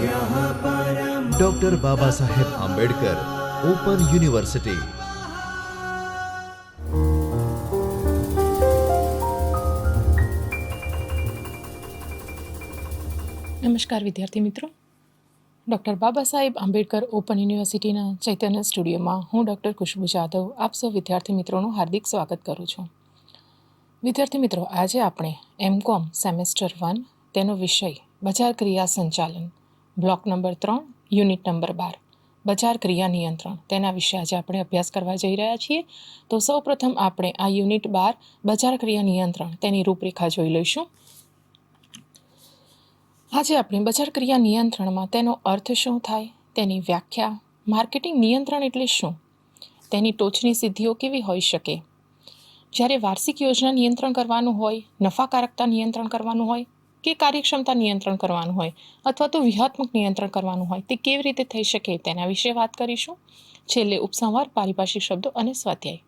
Doctor Baba Saheb Ambedkar open university નમસ્કાર વિદ્યાર્થી મિત્રો. ડૉક્ટર બાબા સાહેબ આંબેડકર ઓપન યુનિવર્સિટીના ચૈતન્ય સ્ટુડિયોમાં હું ડૉક્ટર ખુશ્બુ જાધવ આપ સૌ વિદ્યાર્થી મિત્રોનું હાર્દિક સ્વાગત કરું છું. વિદ્યાર્થી મિત્રો, આજે આપણે એમ કોમ સેમેસ્ટર વન તેનો વિષય બજાર ક્રિયા સંચાલન બ્લોક નંબર ત્રણ, યુનિટ નંબર બાર, બજાર ક્રિયા નિયંત્રણ. તેના વિશે આજે આપણે અભ્યાસ કરવા જઈ રહ્યા છીએ. તો સૌપ્રથમ આપણે આ યુનિટ બાર, બજાર ક્રિયા નિયંત્રણ, તેની રૂપરેખા જોઈ લઈશું. આજે આપણે બજાર ક્રિયા નિયંત્રણમાં તેનો અર્થ શું થાય, તેની વ્યાખ્યા, માર્કેટિંગ નિયંત્રણ એટલે શું, તેની ટોચની સિદ્ધિઓ કેવી હોઈ શકે. જ્યારે વાર્ષિક યોજના નિયંત્રણ કરવાનું હોય, નફાકારકતા નિયંત્રણ કરવાનું હોય કે કાર્યક્ષમતા નિયંત્રણ કરવાનું હોય અથવા તો વ્યૂહાત્મક નિયંત્રણ કરવાનું હોય તે કેવી રીતે થઈ શકે તેના વિશે વાત કરીશું. છેલ્લે ઉપસંહાર, પારિભાષિક શબ્દો અને સ્વાધ્યાય.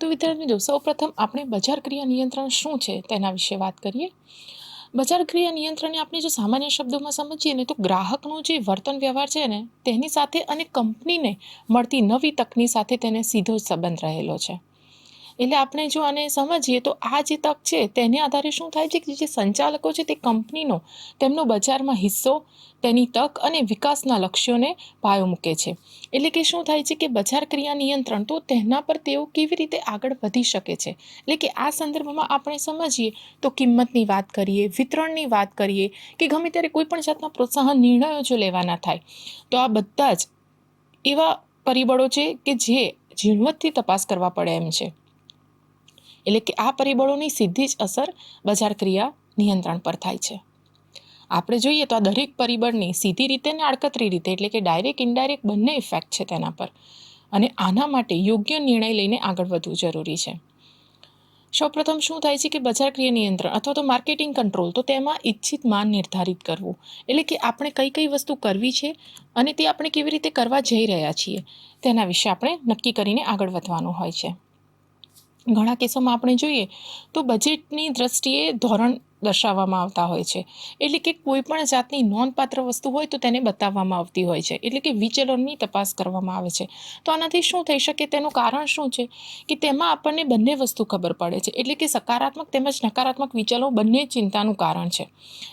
તો વિદ્યાર્થી મિત્રો સૌપ્રથમ આપણે બજાર ક્રિયા નિયંત્રણ શું છે તેના વિશે વાત કરીએ. બજાર ક્રિયા નિયંત્રણને આપણે જો સામાન્ય શબ્દોમાં સમજીએ ને તો ગ્રાહકનું જે વર્તન વ્યવહાર છે ને, તેની સાથે અને કંપનીને મળતી નવી તકની સાથે તેને સીધો સંબંધ રહેલો છે. એટલે આપણે જો આને સમજીએ તો આ જે તક છે, તેને આધારે શું થાય છે કે જે સંચાલકો છે તે કંપનીનો, તેમનો બજારમાં હિસ્સો, તેની તક અને વિકાસના લક્ષ્યોને પાયો મૂકે છે. એટલે કે શું થાય છે કે બજાર ક્રિયા નિયંત્રણ તો તેના પર તેઓ કેવી રીતે આગળ વધી શકે છે? એટલે કે આ સંદર્ભમાં આપણે સમજીએ તો કિંમતની વાત કરીએ, વિતરણની વાત કરીએ, કે ગમે ત્યારે કોઈ પણ જાતના પ્રોત્સાહન નિર્ણયો જો લેવાના થાય, તો આ બધા જ એવા પરિબળો છે કે જે ઝીણવટથી તપાસ કરવા પડે એમ છે. એટલે કે આ પરિબળોની સીધી જ અસર બજાર ક્રિયા નિયંત્રણ પર થાય છે. આપણે જોઈએ તો આ દરેક પરિબળની સીધી રીતે ને આડકતરી રીતે, એટલે કે ડાયરેક્ટ, ઇનડાયરેક્ટ બંને ઇફેક્ટ છે તેના પર. અને આના માટે યોગ્ય નિર્ણય લઈને આગળ વધવું જરૂરી છે. સૌપ્રથમ શું થાય છે કે બજાર ક્રિયા નિયંત્રણ અથવા તો માર્કેટિંગ કંટ્રોલ, તો તેમાં ઈચ્છિત માન નિર્ધારિત કરવું. એટલે કે આપણે કઈ કઈ વસ્તુ કરવી છે અને તે આપણે કેવી રીતે કરવા જઈ રહ્યા છીએ, તેના વિશે આપણે નક્કી કરીને આગળ વધવાનું હોય છે. ઘણા કેસોમાં આપણે જોઈએ તો બજેટની દ્રષ્ટિએ ધોરણ દર્શાવવામાં આવતા હોય છે. એટલે કે કોઈ પણ જાતની નોંધપાત્ર વસ્તુ હોય તો તેને બતાવવામાં આવતી હોય છે. એટલે કે વિચલનની તપાસ કરવામાં આવે છે. તો આનાથી શું થઈ શકે? તેનું કારણ શું છે? કે તેમાં આપણને બંને વસ્તુ ખબર પડે છે. એટલે કે સકારાત્મક તેમજ નકારાત્મક વિચલો બંને ચિંતાનું કારણ છે.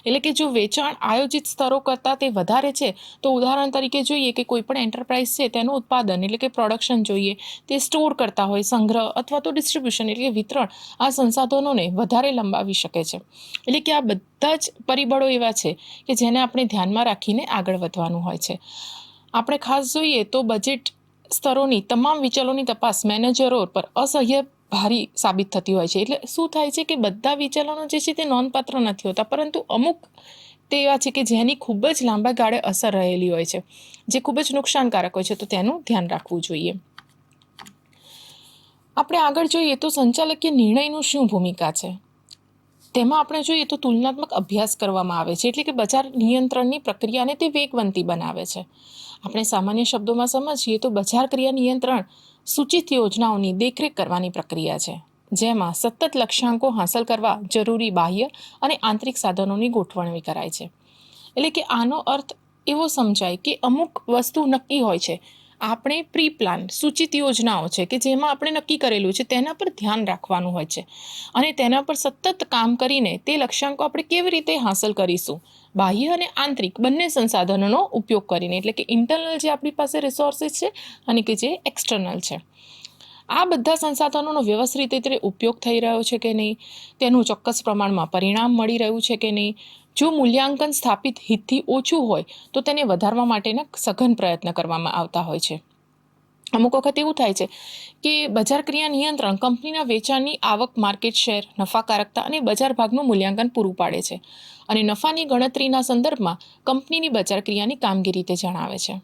એટલે કે જો વેચાણ આયોજિત સ્તરો કરતાં તે વધારે છે, તો ઉદાહરણ તરીકે જોઈએ કે કોઈ પણ એન્ટરપ્રાઇઝ છે, તેનું ઉત્પાદન એટલે કે પ્રોડક્શન જોઈએ, તે સ્ટોર કરતા હોય, સંગ્રહ અથવા તો ડિસ્ટ્રીબ્યુશન એટલે કે વિતરણ આ સંસાધનોને વધારે લંબાવી શકે છે. એટલે કે આ બધા જ પરિબળો એવા છે કે જેને આપણે ધ્યાનમાં રાખીને આગળ વધવાનું હોય છે. આપણે ખાસ જોઈએ તો બજેટ સ્તરોની, તમામ વિચલોની તપાસ મેનેજરો પર અસહ્ય ભારી સાબિત થતી હોય છે. એટલે શું થાય છે કે બધા વિચલનો જે છે તે નોંધપાત્ર નથી હોતા, પરંતુ અમુક તે એવા છે કે જેની ખૂબ જ લાંબા ગાળે અસર રહેલી હોય છે, જે ખૂબ જ નુકસાનકારક હોય છે. તો તેનું ધ્યાન રાખવું જોઈએ. આપણે આગળ જોઈએ તો સંચાલકીય નિર્ણયનું શું ભૂમિકા છે? તેમાં આપણે જોઈએ તો તુલનાત્મક અભ્યાસ કરવામાં આવે છે, એટલે કે બજાર નિયંત્રણની પ્રક્રિયાને તે વેગવંતી બનાવે છે. આપણે સામાન્ય શબ્દોમાં સમજીએ તો બજાર ક્રિયા નિયંત્રણ સૂચિત યોજનાઓની દેખરેખ કરવાની પ્રક્રિયા છે, જેમાં સતત લક્ષ્યાંકો હાંસલ કરવા, જરૂરી બાહ્ય અને આંતરિક સાધનોની ગોઠવણી કરાય છે. એટલે કે આનો અર્થ એવો સમજાય કે અમુક વસ્તુ નક્કી હોય છે આપણે પ્રી પ્લાન સૂચિત યોજનાઓ છે કે જેમાં આપણે નક્કી કરેલું છે તેના પર ધ્યાન રાખવાનું હોય છે. અને તેના પર સતત કામ કરીને તે લક્ષ્યાંકો આપણે કેવી રીતે હાંસલ કરીશું? બાહ્ય અને આંતરિક બંને સંસાધનોનો ઉપયોગ કરીને, એટલે કે ઇન્ટરનલ જે આપણી પાસે રિસોર્સિસ છે અને કે જે એક્સટર્નલ છે. આ બધા સંસાધનોનો વ્યવસ્થિત રીતે ઉપયોગ થઈ રહ્યો છે કે નહીં? તેનું ચોક્કસ પ્રમાણમાં પરિણામ મળી રહ્યું છે કે નહીં? જો મૂલ્યાંકન સ્થાપિત હિતથી ઓછું હોય, તો તેને વધારવા માટેના સઘન પ્રયત્ન કરવામાં આવતા હોય છે. અમુક વખત એવું થાય છે કે બજાર ક્રિયા નિયંત્રણ કંપનીના વેચાણની આવક માર્કેટ શેર, નફાકારકતા અને બજાર ભાગનું મૂલ્યાંકન પૂરું પાડે છે અને નફાની ગણતરીના સંદર્ભમાં કંપનીની બજાર ક્રિયાની કામગીરી તે જણાવે છે.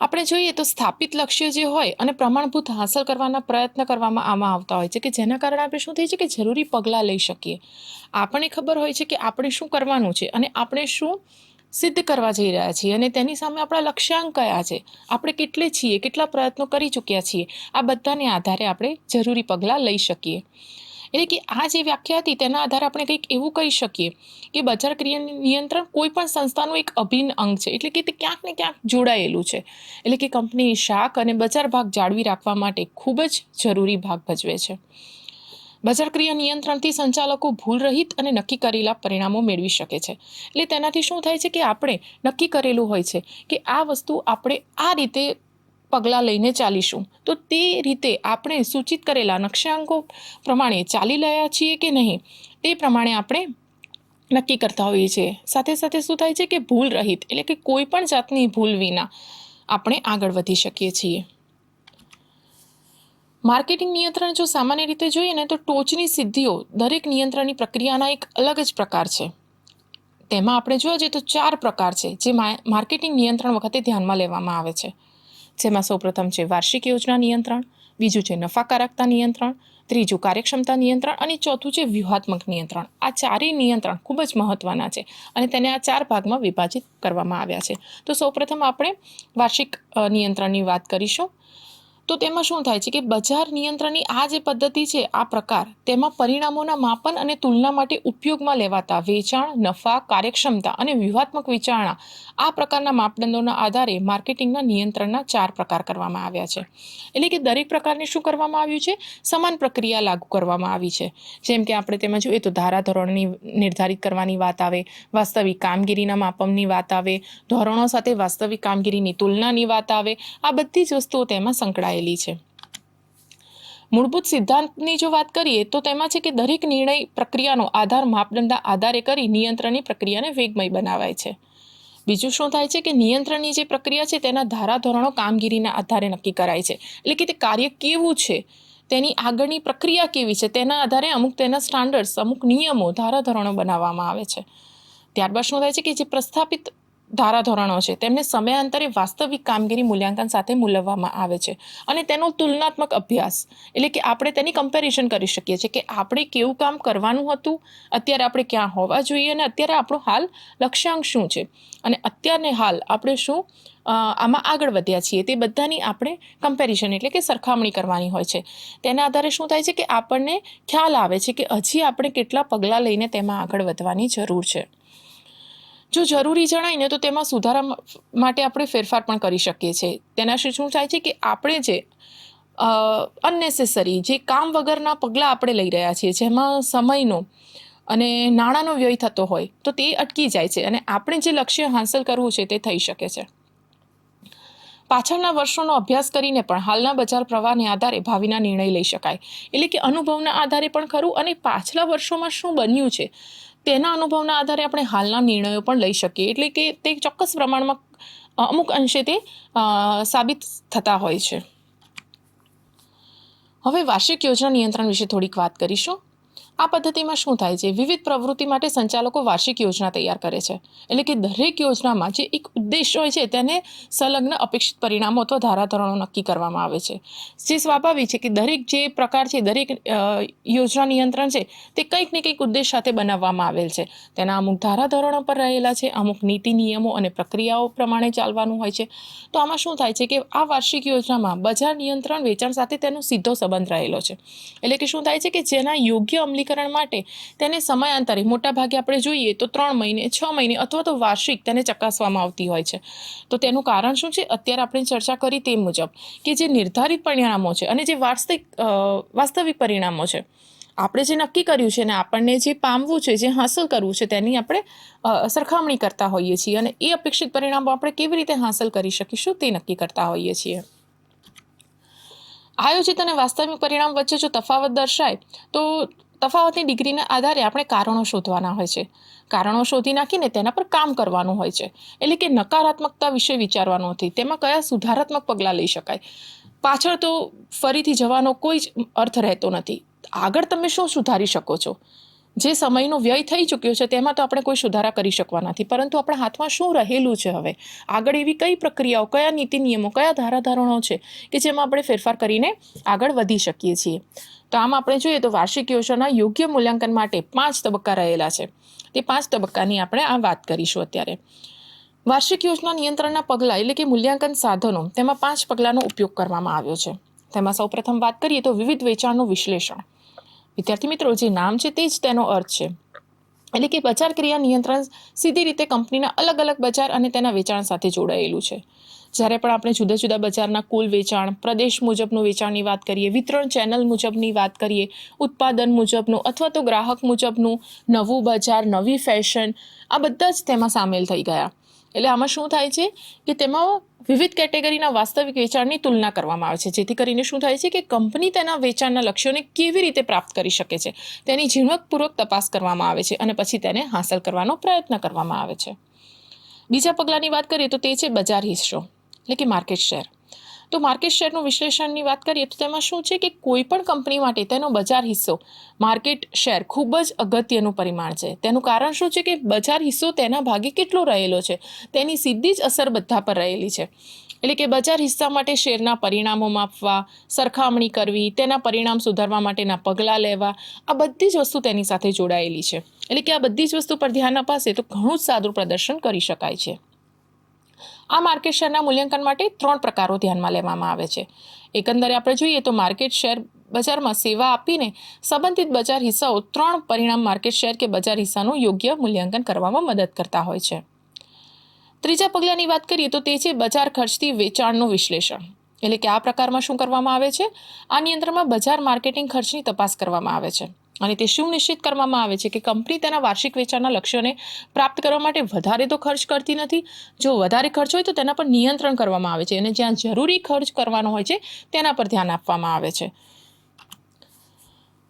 આપણે જોઈએ તો સ્થાપિત લક્ષ્ય જે હોય અને પ્રમાણભૂત હાંસલ કરવાના પ્રયત્ન કરવામાં આમાં આવતા હોય છે કે જેના કારણે આપણે શું થઈ છે કે જરૂરી પગલાં લઈ શકીએ. આપણને ખબર હોય છે કે આપણે શું કરવાનું છે અને આપણે શું સિદ્ધ કરવા જઈ રહ્યા છીએ અને તેની સામે આપણા લક્ષ્યાંક કયા છે. આપણે કેટલે છીએ, કેટલા પ્રયત્નો કરી ચૂક્યા છીએ. આ બધાને આધારે આપણે જરૂરી પગલાં લઈ શકીએ. એટલે કે આ જે વ્યાખ્યા હતી, તેના આધારે આપણે કંઈક એવું કહી શકીએ કે બજાર ક્રિયા નિયંત્રણ કોઈ પણ સંસ્થાનું એક અભિન્ન અંગ છે. એટલે કે તે ક્યાંક ને ક્યાંક જોડાયેલું છે. એટલે કે કંપનીની શાખ અને બજાર ભાગ જાળવી રાખવા માટે ખૂબ જ જરૂરી ભાગ ભજવે છે. બજાર ક્રિયા નિયંત્રણથી સંચાલકો ભૂલ રહિત અને નક્કી કરેલા પરિણામો મેળવી શકે છે. એટલે તેનાથી શું થાય છે કે આપણે નક્કી કરેલું હોય છે કે આ વસ્તુ આપણે આ રીતે પગલાં લઈને ચાલીશું. તો તે રીતે આપણે સૂચિત કરેલા નકશાંકો પ્રમાણે ચાલી રહ્યા છીએ કે નહીં, તે પ્રમાણે આપણે નક્કી કરતા હોઈએ છીએ. સાથે સાથે શું થાય છે કે ભૂલ રહિત, એટલે કે કોઈ પણ જાતની ભૂલ વિના આપણે આગળ વધી શકીએ છીએ. માર્કેટિંગ નિયંત્રણ જો સામાન્ય રીતે જોઈએ ને તો ટોચની સિદ્ધિઓ દરેક નિયંત્રણની પ્રક્રિયાના એક અલગ જ પ્રકાર છે. તેમાં આપણે જોવા જઈએ તો ચાર પ્રકાર છે, જે માર્કેટિંગ નિયંત્રણ વખતે ધ્યાનમાં લેવામાં આવે છે. જેમાં સૌપ્રથમ છે વાર્ષિક યોજના નિયંત્રણ, બીજું છે નફાકારકતા નિયંત્રણ, ત્રીજું કાર્યક્ષમતા નિયંત્રણ અને ચોથું છે વ્યૂહાત્મક નિયંત્રણ. આ ચારેય નિયંત્રણ ખૂબ જ મહત્વના છે અને તેને આ ચાર ભાગમાં વિભાજિત કરવામાં આવ્યા છે. તો સૌપ્રથમ આપણે વાર્ષિક નિયંત્રણની વાત કરીશું. તો તેમાં શું થાય છે કે બજાર નિયંત્રણની આ જે પદ્ધતિ છે, આ પ્રકાર, તેમાં પરિણામોના માપન અને તુલના માટે ઉપયોગમાં લેવાતા વેચાણ, નફા, કાર્યક્ષમતા અને વ્યૂહાત્મક વિચારણા, આ પ્રકારના માપદંડોના આધારે માર્કેટિંગના નિયંત્રણના ચાર પ્રકાર કરવામાં આવ્યા છે. એટલે કે દરેક પ્રકારને શું કરવામાં આવ્યું છે? સમાન પ્રક્રિયા લાગુ કરવામાં આવી છે. જેમ કે આપણે તેમાં જોઈએ તો ધારાધોરણની નિર્ધારિત કરવાની વાત આવે, વાસ્તવિક કામગીરીના માપનની વાત આવે, ધોરણો સાથે વાસ્તવિક કામગીરીની તુલનાની વાત આવે, આ બધી જ વસ્તુઓ તેમાં સંકળાયેલી છે. મૂળભૂત સિદ્ધાંતની જો વાત કરીએ, તો તેમાં છે કે દરેક નિર્ણય પ્રક્રિયાનો આધાર માપદંડના આધારે કરી નિયંત્રણની પ્રક્રિયાને વેગમય બનાવાય છે. બીજું શું થાય છે કે નિયંત્રણની જે પ્રક્રિયા છે, તેના ધારાધોરણો કામગીરીના આધારે નક્કી કરાય છે. એટલે કે તે કાર્ય કેવું છે, તેની આગળની પ્રક્રિયા કેવી છે, તેના આધારે અમુક તેના સ્ટાન્ડર્ડ્સ અમુક નિયમો, ધારાધોરણો બનાવવામાં આવે છે. ત્યારબાદ શું થાય છે કે જે પ્રસ્થાપિત ધારાધોરણો છે. તેમને સમયાંતરે વાસ્તવિક કામગીરી મૂલ્યાંકન સાથે મૂલવવામાં આવે છે અને તેનો તુલનાત્મક અભ્યાસ એટલે કે આપણે તેની કમ્પેરિઝન કરી શકીએ છીએ કે આપણે કેવું કામ કરવાનું હતું, અત્યારે આપણે ક્યાં હોવા જોઈએ અને અત્યારે આપણો હાલ લક્ષ્યાંક શું છે? અને અત્યારને હાલ આપણે શું આમાં આગળ વધ્યા છીએ? તે બધાની આપણે કમ્પેરિઝન એટલે કે સરખામણી કરવાની હોય છે. તેના આધારે શું થાય છે કે આપણને ખ્યાલ આવે છે કે હજી આપણે કેટલા પગલાં લઈને તેમાં આગળ વધવાની જરૂર છે. જો જરૂરી જણાય ને તો તેમાં સુધારા માટે આપણે ફેરફાર પણ કરી શકીએ છીએ. તેનાથી શું થાય છે કે આપણે જે અનનેસેસરી જે કામ વગરના પગલાં આપણે લઈ રહ્યા છીએ, જેમાં સમયનો અને નાણાંનો વ્યય થતો હોય, તો તે અટકી જાય છે અને આપણે જે લક્ષ્ય હાંસલ કરવું છે તે થઈ શકે છે. પાછળના વર્ષોનો અભ્યાસ કરીને પણ હાલના બજાર પ્રવાહને આધારે ભાવિના નિર્ણય લઈ શકાય. એટલે કે અનુભવના આધારે પણ ખરું અને પાછલા વર્ષોમાં શું બન્યું છે? તેના અનુભવના આધારે આપણે હાલના નિર્ણયો પણ લઈ શકીએ. એટલે કે તે ચોક્કસ પ્રમાણમાં અમુક અંશે તે સાબિત થતા હોય છે. હવે વાર્ષિક યોજના નિયંત્રણ વિશે થોડીક વાત કરીશું. આ પદ્ધતિમાં શું થાય છે? વિવિધ પ્રવૃત્તિ માટે સંચાલકો વાર્ષિક યોજના તૈયાર કરે છે. એટલે કે દરેક યોજનામાં જે એક ઉદ્દેશ હોય છે, તેને સંલગ્ન અપેક્ષિત પરિણામો અથવા ધારાધોરણો નક્કી કરવામાં આવે છે. જે સ્વાભાવિક છે કે દરેક જે પ્રકાર છે, દરેક યોજના નિયંત્રણ છે, તે કંઈક ને કંઈક ઉદ્દેશ સાથે બનાવવામાં આવેલ છે. તેના અમુક ધારાધોરણો પર રહેલા છે, અમુક નીતિ નિયમો અને પ્રક્રિયાઓ પ્રમાણે ચાલવાનું હોય છે. તો આમાં શું થાય છે કે આ વાર્ષિક યોજનામાં બજાર નિયંત્રણ વેચાણ સાથે તેનો સીધો સંબંધ રહેલો છે. એટલે કે શું થાય છે કે જેના યોગ્ય અમલીકરણ માટે તેને સમયાંતરે મોટા ભાગે આપણે જોઈએ તો ત્રણ મહિને, છ મહિને અથવા તો વાર્ષિક તેને ચકાસવામાં આવતી હોય છે. તો તેનું કારણ શું છે? અત્યારે આપણે ચર્ચા કરી તે મુજબ કે જે નિર્ધારિત પરિણામો છે અને જે વાસ્તવિક વાસ્તવિક પરિણામો છે, આપણે જે નક્કી કર્યું છે ને આપણને જે પામવું છે, જે હાંસલ કરવું છે તેની આપણે સરખામણી કરતા હોઈએ છીએ અને એ અપેક્ષિત પરિણામો આપણે કેવી રીતે હાંસલ કરી શકીશું તે નક્કી કરતા હોઈએ છીએ. આયોજિત અને વાસ્તવિક પરિણામ વચ્ચે જો તફાવત દર્શાય તો તફાવતની ડિગ્રીના આધારે આપણે કારણો શોધવાના હોય છે. કારણો શોધી નાખીને તેના પર કામ કરવાનું હોય છે. એટલે કે નકારાત્મકતા વિશે વિચારવાનું નથી. તેમાં કયા સુધારાત્મક પગલાં લઈ શકાય? પાછળ તો ફરીથી જવાનો કોઈ જ અર્થ રહેતો નથી. આગળ તમે શું સુધારી શકો છો? જે સમયનો વ્યય થઈ ચૂક્યો છે, તેમાં તો આપણે કોઈ સુધારા કરી શકવા નથી. પરંતુ આપણા હાથમાં શું રહેલું છે હવે? આગળ એવી કઈ પ્રક્રિયાઓ, કયા નીતિ નિયમો, કયા ધારાધોરણો છે કે જેમાં આપણે ફેરફાર કરીને આગળ વધી શકીએ છીએ? તો આમ આપણે જોઈએ તો વાર્ષિક યોજના યોગ્ય મૂલ્યાંકન માટે પાંચ તબક્કા રહેલા છે. તે પાંચ તબક્કાની આપણે આ વાત કરીશું અત્યારે. વાર્ષિક યોજના નિયંત્રણના પગલાં એટલે કે મૂલ્યાંકન સાધનો, તેમાં પાંચ પગલાંનો ઉપયોગ કરવામાં આવ્યો છે. તેમાં સૌપ્રથમ વાત કરીએ તો વિવિધ વેચાણનું વિશ્લેષણ. વિદ્યાર્થી મિત્રો, જે નામ છે તે જ તેનો અર્થ છે. એટલે કે બજાર ક્રિયા નિયંત્રણ સીધી રીતે કંપનીના અલગ અલગ બજાર અને તેના વેચાણ સાથે જોડાયેલું છે. જ્યારે પણ આપણે જુદા જુદા બજારના કુલ વેચાણ, પ્રદેશ મુજબનું વેચાણની વાત કરીએ, વિતરણ ચેનલ મુજબની વાત કરીએ, ઉત્પાદન મુજબનું અથવા તો ગ્રાહક મુજબનું, નવું બજાર, નવી ફેશન, આ બધા જ તેમાં સામેલ થઈ ગયા. એટલે આમાં શું થાય છે કે તેમાં વિવિધ કેટેગરીના વાસ્તવિક વેચાણની તુલના કરવામાં આવે છે. જેથી કરીને શું થાય છે કે કંપની તેના વેચાણના લક્ષ્યોને કેવી રીતે પ્રાપ્ત કરી શકે છે. તેની ઝીણવટપૂર્વક તપાસ કરવામાં આવે છે અને પછી તેને હાંસલ કરવાનો પ્રયત્ન કરવામાં આવે છે. બીજા પગલાંની વાત કરીએ તો તે છે બજાર હિસ્સો, એટલે કે માર્કેટ શેર. તો માર્કેટ શેરનું વિશ્લેષણની વાત કરીએ તો તેમાં શું છે કે કોઈ પણ કંપની માટે તેનો બજાર હિસ્સો માર્કેટ શેર ખૂબ જ અગત્યનું પરિમાણ છે. તેનું કારણ શું છે કે બજાર હિસ્સો તેના ભાગે કેટલો રહેલો છે? તેની સીધી જ અસર બધા પર રહેલી છે. એટલે કે બજાર હિસ્સા માટે શેરના પરિણામો માપવા, સરખામણી કરવી, તેના પરિણામ સુધારવા માટેના પગલાં લેવા, આ બધી જ વસ્તુ તેની સાથે જોડાયેલી છે. એટલે કે આ બધી જ વસ્તુ પર ધ્યાન અપાશે તો ઘણું જ સારું પ્રદર્શન કરી શકાય છે. આ માર્કેટ શેરના મૂલ્યાંકન માટે ત્રણ પ્રકારો ધ્યાનમાં લેવામાં આવે છે. એકંદરે આપણે જોઈએ તો માર્કેટ શેર બજારમાં સેવા આપીને સંબંધિત બજાર હિસ્સાઓ ત્રણ પરિણામ માર્કેટ શેર કે બજાર હિસ્સાનું યોગ્ય મૂલ્યાંકન કરવામાં મદદ કરતા હોય છે. ત્રીજા પગલાંની વાત કરીએ તો તે છે બજાર ખર્ચથી વેચાણનું વિશ્લેષણ. એટલે કે આ પ્રકારમાં શું કરવામાં આવે છે? આ નિયંત્રણમાં બજાર માર્કેટિંગ ખર્ચની તપાસ કરવામાં આવે છે. અને તે શું નિશ્ચિત કરવામાં આવે છે કે કંપની તેના વાર્ષિક વેચાણના લક્ષ્યોને પ્રાપ્ત કરવા માટે વધારે તો ખર્ચ કરતી નથી. જો વધારે ખર્ચ હોય તો તેના પર નિયંત્રણ કરવામાં આવે છે અને જ્યાં જરૂરી ખર્ચ કરવાનો હોય છે તેના પર ધ્યાન આપવામાં આવે છે.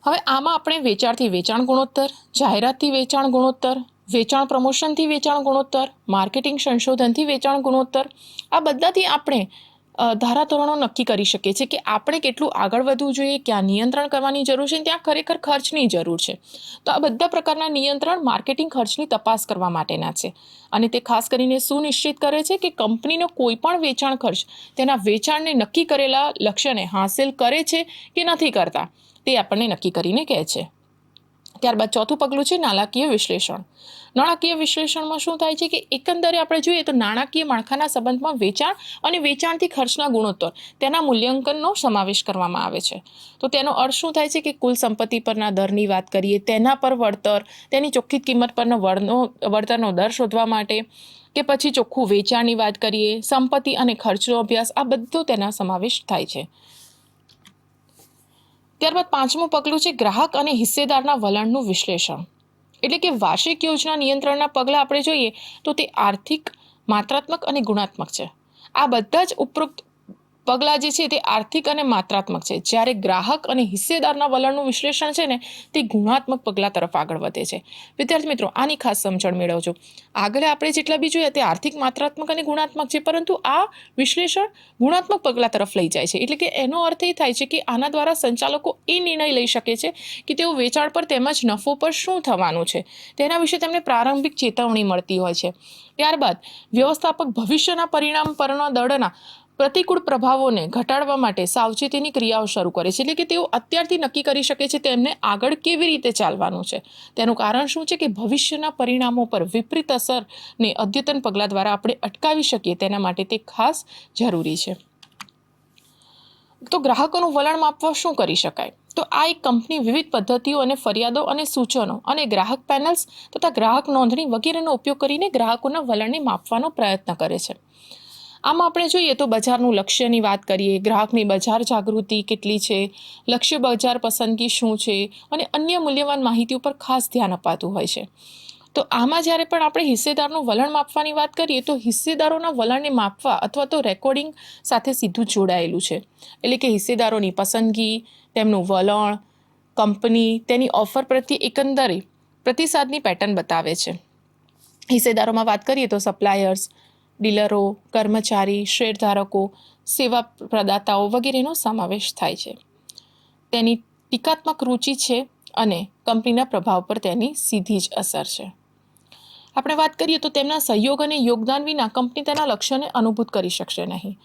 હવે આમાં આપણે વેચાણથી વેચાણ ગુણોત્તર, જાહેરાતથી વેચાણ ગુણોત્તર, વેચાણ પ્રમોશનથી વેચાણ ગુણોત્તર, માર્કેટિંગ સંશોધનથી વેચાણ ગુણોત્તર, આ બધાથી આપણે ધારાધોરણો નક્કી કરી શકીએ છીએ કે આપણે કેટલું આગળ વધવું જોઈએ, ક્યાં નિયંત્રણ કરવાની જરૂર છે ત્યાં ખરેખર ખર્ચની જરૂર છે. તો આ બધા પ્રકારના નિયંત્રણ માર્કેટિંગ ખર્ચની તપાસ કરવા માટેના છે. અને તે ખાસ કરીને સુનિશ્ચિત કરે છે કે કંપનીનો કોઈ પણ વેચાણ ખર્ચ તેના વેચાણને નક્કી કરેલા લક્ષ્યને હાંસિલ કરે છે કે નથી કરતા, તે આપણને નક્કી કરીને કહે છે. ત્યારબાદ ચોથું પગલું છે નાણાકીય વિશ્લેષણ. નાણાકીય વિશ્લેષણમાં શું થાય છે કે એકંદરે આપણે જોઈએ તો નાણાકીય માળખાના સંબંધમાં વેચાણ અને વેચાણથી ખર્ચના ગુણોત્તર તેના મૂલ્યાંકનનો સમાવેશ કરવામાં આવે છે. તો તેનો અર્થ શું થાય છે કે કુલ સંપત્તિ પરના દરની વાત કરીએ, તેના પર વળતર, તેની ચોખ્ખી કિંમત પરનો વળનો, વળતરનો દર શોધવા માટે કે પછી ચોખ્ખું વેચાણની વાત કરીએ, સંપત્તિ અને ખર્ચનો અભ્યાસ, આ બધો તેના સમાવેશ થાય છે. ત્યારબાદ પાંચમું પગલું છે ગ્રાહક અને હિસ્સેદારના વલણનું વિશ્લેષણ. એટલે કે વાર્ષિક યોજના નિયંત્રણના પગલાં આપણે જોઈએ તો તે આર્થિક, માત્રાત્મક અને ગુણાત્મક છે. આ બધા જ ઉપરોક્ત પગલાં જે છે તે આર્થિક અને માત્રાત્મક છે. જ્યારે ગ્રાહક અને હિસ્સેદારના વલણનું વિશ્લેષણ છે ને, તે ગુણાત્મક પગલાં તરફ આગળ વધે છે. વિદ્યાર્થી મિત્રો, આની ખાસ સમજણ મેળવજો. આગળ આપણે જેટલા બી જોઈએ તે આર્થિક, માત્રાત્મક અને ગુણાત્મક છે, પરંતુ આ વિશ્લેષણ ગુણાત્મક પગલાં તરફ લઈ જાય છે. એટલે કે એનો અર્થ એ થાય છે કે આના દ્વારા સંચાલકો એ નિર્ણય લઈ શકે છે કે તેઓ વેચાણ પર તેમજ નફો પર શું થવાનું છે. તેના વિશે તેમને પ્રારંભિક ચેતવણી મળતી હોય છે. ત્યારબાદ વ્યવસ્થાપક ભવિષ્યના પરિણામ પરના દળના પ્રતિકૂળ પ્રભાવોને ઘટાડવા માટે સાવચેતીની ક્રિયાઓ શરૂ કરે છે. એટલે કે તેઓ અત્યારથી નક્કી કરી શકે છે તેમને આગળ કેવી રીતે ચાલવાનું છે. તેનું કારણ શું છે કે ભવિષ્યના પરિણામો પર વિપરીત અસરને અદ્યતન પગલાં દ્વારા આપણે અટકાવી શકીએ તેના માટે તે ખાસ જરૂરી છે. તો ગ્રાહકોનું વલણ માપવા શું કરી શકાય? તો આ એક કંપની વિવિધ પદ્ધતિઓ અને ફરિયાદો અને સૂચનો અને ગ્રાહક પેનલ્સ તથા ગ્રાહક નોંધણી વગેરેનો ઉપયોગ કરીને ગ્રાહકોના વલણને માપવાનો પ્રયત્ન કરે છે. આમાં આપણે જોઈએ તો બજારનું લક્ષ્યની વાત કરીએ, ગ્રાહકની બજાર જાગૃતિ કેટલી છે, લક્ષ્ય બજાર પસંદગી શું છે અને અન્ય મૂલ્યવાન માહિતી ઉપર ખાસ ધ્યાન અપાતું હોય છે. તો આમાં જ્યારે પણ આપણે હિસ્સેદારનું વલણ માપવાની વાત કરીએ તો હિસ્સેદારોના વલણને માપવા અથવા તો રેકોર્ડિંગ સાથે સીધું જોડાયેલું છે. એટલે કે હિસ્સેદારોની પસંદગી, તેમનું વલણ, કંપની, તેની ઓફર પ્રત્યે એકંદરે પ્રતિસાદની પેટર્ન બતાવે છે. હિસ્સેદારોમાં વાત કરીએ તો સપ્લાયર્સ ડીલરો, કર્મચારી, શેરધારકો, સેવા પ્રદાતાઓ વગેરેનો સમાવેશ થાય છે. તેની ટીકાત્મક રુચિ છે અને કંપનીના પ્રભાવ પર તેની સીધી જ અસર છે. આપણે વાત કરીએ તો તેમના સહયોગ અને યોગદાન વિના કંપની તેના લક્ષ્યોને અનુભૂત કરી શકશે નહીં.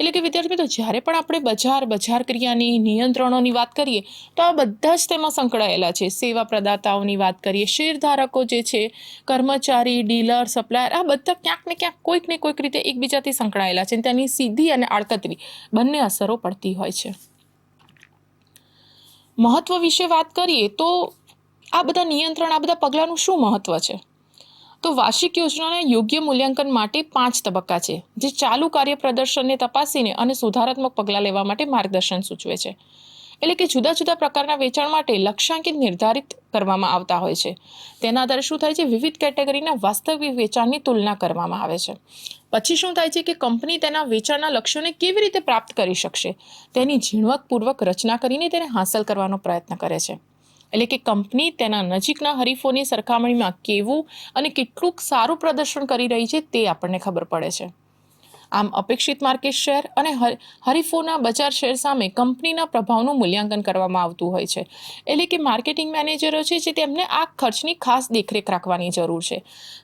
એટલે કે વિદ્યાર્થી મિત્રો, જ્યારે પણ આપણે બજાર બજાર ક્રિયાની નિયંત્રણોની વાત કરીએ, તો આ બધા જ તેમાં સંકળાયેલા છે. સેવા પ્રદાતાઓની વાત કરીએ, શેરધારકો જે છે, કર્મચારી, ડીલર, સપ્લાયર, આ બધા ક્યાંક ને ક્યાંક, કોઈક ને કોઈક રીતે એકબીજાથી સંકળાયેલા છે તેની સીધી અને આડકતરી બંને અસરો પડતી હોય છે. મહત્ત્વ વિશે વાત કરીએ તો આ બધા નિયંત્રણ, આ બધા પગલાંનું શું મહત્ત્વ છે? તો વાર્ષિક યોજનાના યોગ્ય મૂલ્યાંકન માટે પાંચ તબક્કા છે, જે ચાલુ કાર્ય પ્રદર્શનને તપાસીને અને સુધારાત્મક પગલાં લેવા માટે માર્ગદર્શન સૂચવે છે. એટલે કે જુદા જુદા પ્રકારના વેચાણ માટે લક્ષ્યાંકિત નિર્ધારિત કરવામાં આવતા હોય છે. તેના આધારે શું થાય છે? વિવિધ કેટેગરીના વાસ્તવિક વેચાણની તુલના કરવામાં આવે છે. પછી શું થાય છે કે કંપની તેના વેચાણના લક્ષ્યોને કેવી રીતે પ્રાપ્ત કરી શકશે? તેની ઝીણવટપૂર્વક રચના કરીને તેને હાંસલ કરવાનો પ્રયત્ન કરે છે. એટલે કે કંપની તેના નજીકના હરીફોની સરખામણીમાં કેવું અને કેટલુંક સારું પ્રદર્શન કરી રહી છે તે આપણને ખબર પડે છે. આમ અપેક્ષિત માર્કેટ શેર અને હર- હરીફોના બજાર શેર સામે કંપનીના પ્રભાવનું મૂલ્યાંકન કરવામાં આવતું હોય છે. એટલે કે માર્કેટિંગ મેનેજરો છે જે તેમને આ ખર્ચની ખાસ દેખરેખ રાખવાની જરૂર છે.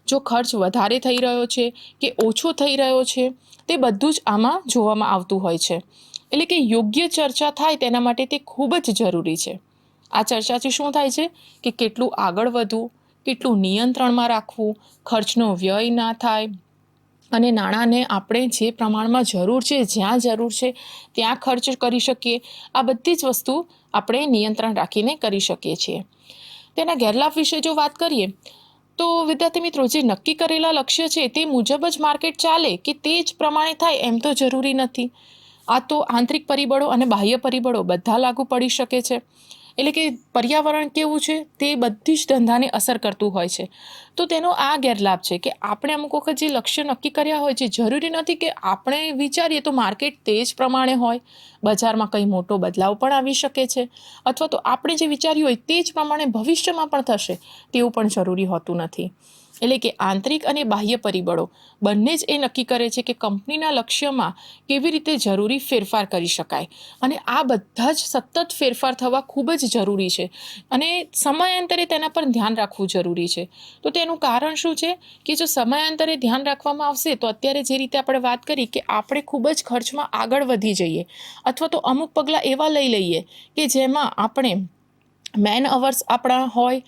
જો ખર્ચ વધારે થઈ રહ્યો છે કે ઓછો થઈ રહ્યો છે, તે બધું જ આમાં જોવામાં આવતું હોય છે. એટલે કે યોગ્ય ચર્ચા થાય તેના માટે તે ખૂબ જ જરૂરી છે. આ ચર્ચાથી શું થાય છે કે કેટલું આગળ વધવું, કેટલું નિયંત્રણમાં રાખવું, ખર્ચનો વ્યય ના થાય. અને નાણાંને આપણે જે પ્રમાણમાં જરૂર છે, જ્યાં જરૂર છે, ત્યાં ખર્ચ કરી શકીએ. આ બધી જ વસ્તુ આપણે નિયંત્રણ રાખીને કરી શકીએ છીએ. તેના ગેરલાભ વિશે જો વાત કરીએ, તો વિદ્યાર્થી મિત્રો, જે નક્કી કરેલા લક્ષ્ય છે, તે મુજબ જ માર્કેટ ચાલે કે તે જ પ્રમાણે થાય, એમ તો જરૂરી નથી. આ તો આંતરિક પરિબળો અને બાહ્ય પરિબળો બધા લાગુ પડી શકે છે. એટલે કે પર્યાવરણ કેવું છે તે બધી જ ધંધાને અસર કરતું હોય છે. તો તેનો આ ગેરલાભ છે કે આપણે અમુક વખત જે લક્ષ્ય નક્કી કર્યા હોય છે, જરૂરી નથી કે આપણે વિચારીએ તો માર્કેટ તે જ પ્રમાણે હોય. બજારમાં કંઈ મોટો બદલાવ પણ આવી શકે છે અથવા તો આપણે જે વિચાર્યું હોય તે જ પ્રમાણે ભવિષ્યમાં પણ થશે તેવું પણ જરૂરી હોતું નથી. એટલે કે આંતરિક અને બાહ્ય પરિબળો. બંને જ એ નક્કી કરે છે કે કંપનીના લક્ષ્યમાં કેવી રીતે જરૂરી ફેરફાર કરી શકાય. અને આ બધા જ સતત ફેરફાર થવા ખૂબ જ જરૂરી છે. અને સમયાંતરે તેના પર ધ્યાન રાખવું જરૂરી છે. તો તેનું કારણ શું છે? કે જો સમયાંતરે ધ્યાન રાખવામાં આવશે, તો અત્યારે જે રીતે આપણે વાત કરી કે આપણે ખૂબ જ ખર્ચમાં આગળ વધી જઈએ. અથવા તો અમુક પગલાં એવા લઈ લઈએ કે જેમાં આપણે મેન અવર્સ આપણા હોય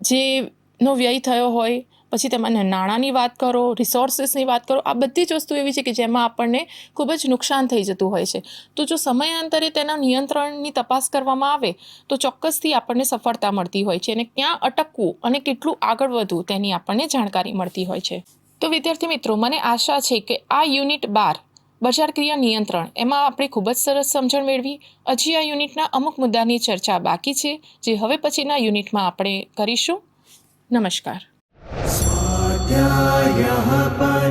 જેનો વ્યય થયો હોય પછી તમને નાણાંની વાત કરો રિસોર્સિસની વાત કરો, આ બધી જ વસ્તુ એવી છે કે જેમાં આપણને ખૂબ જ નુકસાન થઈ જતું હોય છે. તો જો સમયાંતરે તેના નિયંત્રણની તપાસ કરવામાં આવે, તો ચોક્કસથી આપણને સફળતા મળતી હોય છે અને ક્યાં અટકવું અને કેટલું આગળ વધવું તેની આપણને જાણકારી મળતી હોય છે. તો વિદ્યાર્થી મિત્રો, મને આશા છે કે આ યુનિટ બાર, બજાર ક્રિયા નિયંત્રણ, એમાં આપણે ખૂબ જ સરસ સમજણ મેળવી. હજી આ યુનિટના અમુક મુદ્દાની ચર્ચા બાકી છે, જે હવે પછીના યુનિટમાં આપણે કરીશું. નમસ્કાર. स्वाध्यायः पर